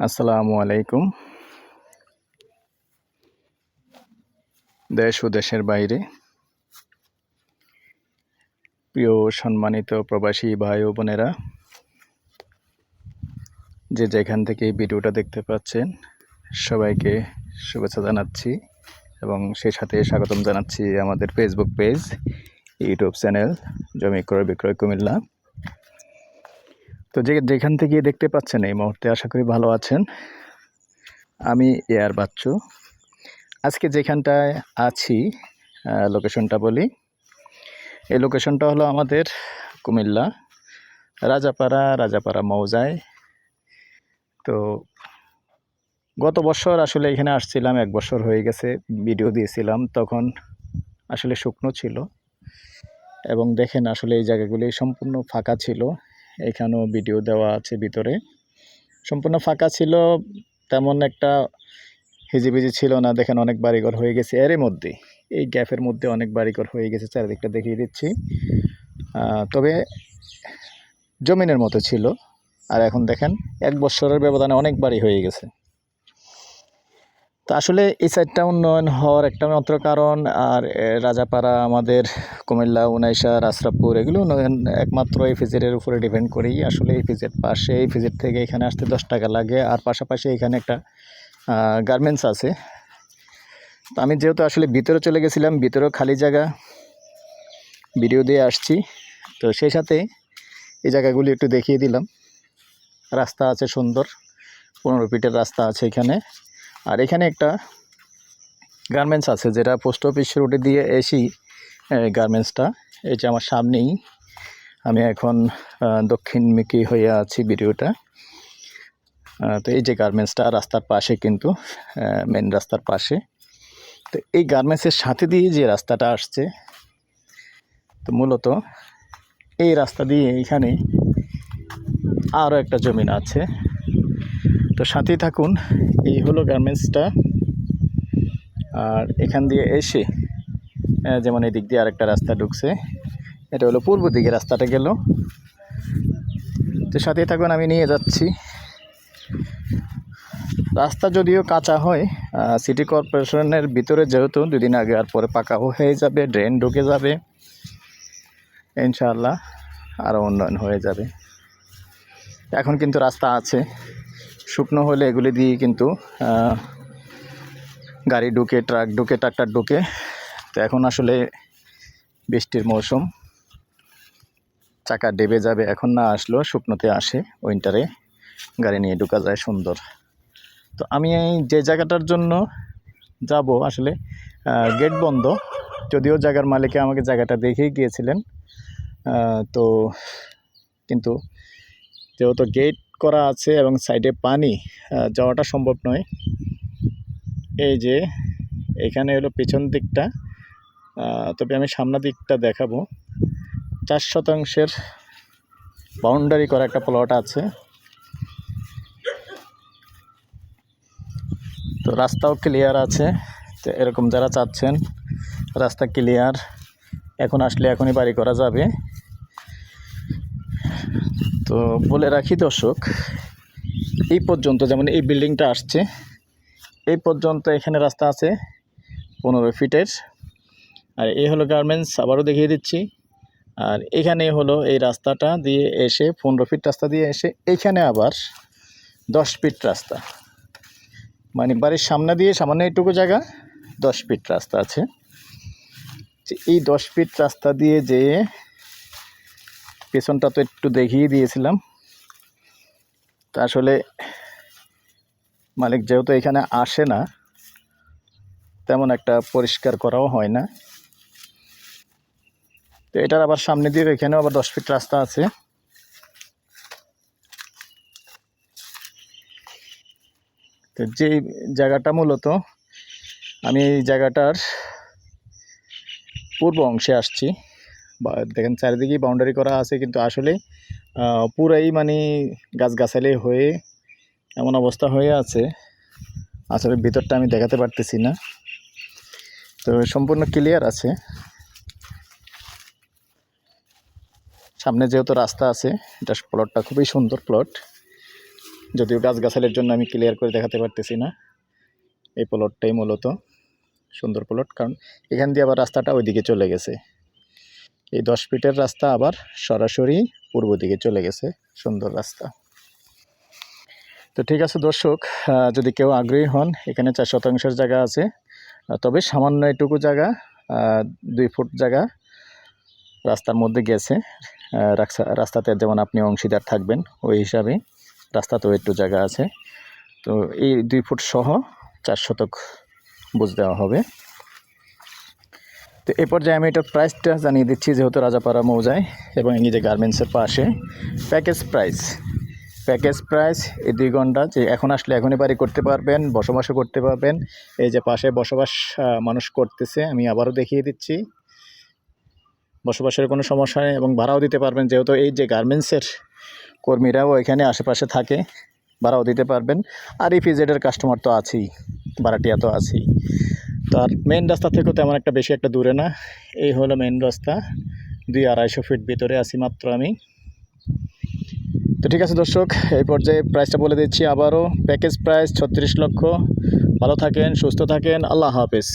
আসসালামু আলাইকুম। দেশ ও দেশের বাইরে। প্রিয় সম্মানিত প্রবাসী ভাই ও বোনেরা, যে যেখান থেকে ভিডিওটা দেখতে পাচ্ছেন, সবাইকে শুভেচ্ছা জানাচ্ছি এবং সেই সাথে স্বাগতম জানাচ্ছি আমাদের ফেসবুক পেজ ইউটিউব চ্যানেল জমি ক্রয় বিক্রয় কুমিল্লা। তো যে, যেখান থেকে দেখতে পাচ্ছেন এই মুহূর্তে আশা করি ভালো আছেন। আমি এয়ার বাচ্চু। আজকে যেখানটায় আছি লোকেশনটা বলি। এই লোকেশনটা হলো আমাদের কুমিল্লা, রাজাপাড়া রাজাপাড়া মৌজায়। তো গত বছর আসলে এখানে আসছিলাম, এক বছর হয়ে গেছে, ভিডিও দিয়েছিলাম, তখন আসলে শুকনো ছিল। এবং দেখেন আসলে এই জায়গাগুলি সম্পূর্ণ ফাঁকা ছিল। এখানেও ভিডিও দেওয়া আছে ভিতরে। সম্পূর্ণ ফাঁকা ছিল, তেমন একটা হিজিবিজি ছিল না। দেখেন অনেক বাড়িঘর হয়ে গেছে এরই মধ্যে। এই গ্যাপের মধ্যে অনেক বাড়িঘর হয়ে গেছে, চারিদিকটা দেখিয়ে দিচ্ছি। তবে জমিনের মতো ছিল। আর এখন দেখেন, এক বছরের ব্যবধানে অনেক বাড়ি হয়ে গেছে। তো আসলে এই সাইডটা উন্নয়ন হওয়ার একটা মাত্র কারণ, আর রাজাপাড়া, আমাদের কুমিল্লা, উনাইশা রাসরাপুর এগুলো উন্নয়ন একমাত্র এই ফিজেটের উপরে ডিপেন্ড করেই আসলে এই ফিজেট পাশে, এই ফিজেট থেকে এখানে আসতে দশ টাকা লাগে, আর পাশাপাশি এখানে একটা গার্মেন্টস আছে। তো আমি যেহেতু আসলে ভিতরে চলে গেছিলাম, ভিতরেও খালি জায়গা, ভিডিও দিয়ে আসছি। তো সেই সাথে এই জায়গাগুলি একটু দেখিয়ে দিলাম। রাস্তা আছে সুন্দর, পনেরো ফিটের রাস্তা আছে এখানে। আর এখানে একটা গার্মেন্টস আছে, যেটা পোস্ট অফিস রোডে দিয়ে এসি গার্মেন্টসটা এই যে আমার সামনেই, আমি এখন দক্ষিণমুখী হয়ে আছি ভিডিওটা। তো এই যে গার্মেন্টসটা রাস্তার পাশে কিন্তু মেন রাস্তার পাশে। তো এই গার্মেন্টসের সাথে দিয়ে যে রাস্তাটা আসছে, তো মূলত এই রাস্তা দিয়ে এখানে আরও একটা জমিন আছে। তো সাথেই থাকুন, এই হলো গার্মেন্টসটা আর এখান দিয়ে এসে যেমন এদিক দিয়ে আরেকটা রাস্তা ঢুকছে, এটা হলো পূর্ব দিকে রাস্তাটা গেল। তো সাথেই থাকুন, আমি নিয়ে যাচ্ছি। রাস্তা যদিও কাঁচা হয় সিটি কর্পোরেশনের ভিতরে যেহেতু দুদিন আগে আর পরে পাকা হয়ে যাবে ড্রেন ঢুকে যাবে, ইনশাআল্লাহ আরও উন্নয়ন হয়ে যাবে। এখন কিন্তু রাস্তা আছে। শুকনো হলে এগুলি দিয়ে কিন্তু গাড়ি ঢুকে, ট্রাক ঢুকে, ট্রাক্টর ঢুকে। তো এখন আসলে বৃষ্টির মৌসুম। চাকা ডেবে যাবে এখন না আসলেও শুকনোতে আসে উইন্টারে গাড়ি নিয়ে ঢুকা যায় সুন্দর। তো আমি এই যে জায়গাটার জন্য যাব আসলে গেট বন্ধ। যদিও জায়গার মালিকে আমাকে জায়গাটা দেখেই গিয়েছিলেন। তো কিন্তু যেহেতু গেট করা আছে এবং সাইডে পানি যাওয়াটা সম্ভব নয়। এই যে, এখানে হলো পেছন দিকটা তবে আমি সামনের দিকটা দেখাবো। চার শতাংশের বাউন্ডারি করা একটা প্লট আছে। তো রাস্তাও ক্লিয়ার আছে, তো এরকম যারা চাচ্ছেন, রাস্তা ক্লিয়ার এখন আসলে এখনই বাড়ি করা যাবে। তো বলে রাখি দর্শক, এই পর্যন্ত যেমন এই বিল্ডিংটা আসছে, এই পর্যন্ত এখানে রাস্তা আছে পনেরো ফিটের। আর এই হলো গার্মেন্টস, আবারও দেখিয়ে দিচ্ছি। আর এখানে হলো এই রাস্তাটা দিয়ে এসে পনেরো ফিট রাস্তা দিয়ে এসে এইখানে আবার দশ ফিট রাস্তা। মানে বাড়ির সামনে দিয়ে সামান্য এইটুকু জায়গা দশ ফিট রাস্তা আছে। এই দশ ফিট রাস্তা দিয়ে যেয়ে পেছনটা তো একটু দেখিয়ে দিয়েছিলাম। তা আসলে মালিক যেহেতু এখানে আসে না, তেমন একটা পরিষ্কার করাও হয় না। তো এটার আবার সামনে দিয়ে এখানেও আবার দশ ফিট রাস্তা আছে। তো যে জায়গাটা মূলত, আমি এই জায়গাটার পূর্ব অংশে আসছি। দেখেন চারিদিকেই বাউন্ডারি করা আছে কিন্তু আসলে পুরাই মানে গাছগাছালি হয়ে এমন অবস্থা হয়ে আছে। আসলে ভিতরটা আমি দেখাতে পারতেছি না। তো সম্পূর্ণ ক্লিয়ার আছে। সামনে যেহেতু রাস্তা আছে, এটা প্লটটা খুবই সুন্দর প্লট যদিও গাছগাছালির জন্য আমি ক্লিয়ার করে দেখাতে পারতেছি না। এই প্লটটাই মূলত সুন্দর প্লট কারণ এখান দিয়ে আবার রাস্তাটা ওইদিকে চলে গেছে। এই দশ ফিটের রাস্তা আবার সরাসরি পূর্ব দিকে চলে গেছে, সুন্দর রাস্তা। তো ঠিক আছে দর্শক যদি কেউ আগ্রহী হন, এখানে চার শতাংশের জায়গা আছে। তবে সামান্য এটুকু জায়গা দুই ফুট জায়গা রাস্তার মধ্যে গেছে। রাস্তা- রাস্তাতে যেমন আপনি অংশীদার থাকবেন, ওই হিসাবে রাস্তাতেও একটু জায়গা আছে। তো এই দুই ফুট সহ চার শতক বুঝ দেওয়া হবে। তো এ পর্যায়ে আমি এটার প্রাইসটা জানিয়ে দিচ্ছি, যেহেতু রাজাপাড়া মৌজায় এবং এই যে গার্মেন্টসের পাশে প্যাকেজ প্রাইস প্যাকেজ প্রাইস এই দুই ঘণ্টা যে এখন আসলে এখনই বাড়ি করতে পারবেন, বসবাসও করতে পারবেন, এই যে পাশে বসবাস মানুষ করতেছে, আমি আবারও দেখিয়ে দিচ্ছি। বসবাসের কোনো সমস্যা নেই এবং ভাড়াও দিতে পারবেন, যেহেতু এই যে গার্মেন্টসের কর্মীরাও এখানে আশেপাশে থাকে, ভাড়াও দিতে পারবেন। আর ইপিজেডের কাস্টমার তো আছেই ভাড়াটিয়া তো আছেই। তো আর মেন রাস্তা থেকেও তেমন একটা বেশি একটা দূরে না। এই হলো মেন রাস্তা। দুই আড়াইশো ফিট ভিতরে আছি মাত্র আমি। তো ঠিক আছে দর্শক, এই পর্যায়ে প্রাইসটা বলে দিচ্ছি আবারও। প্যাকেজ প্রাইস ছত্রিশ লক্ষ। ভালো থাকেন, সুস্থ থাকেন। আল্লাহ হাফেজ।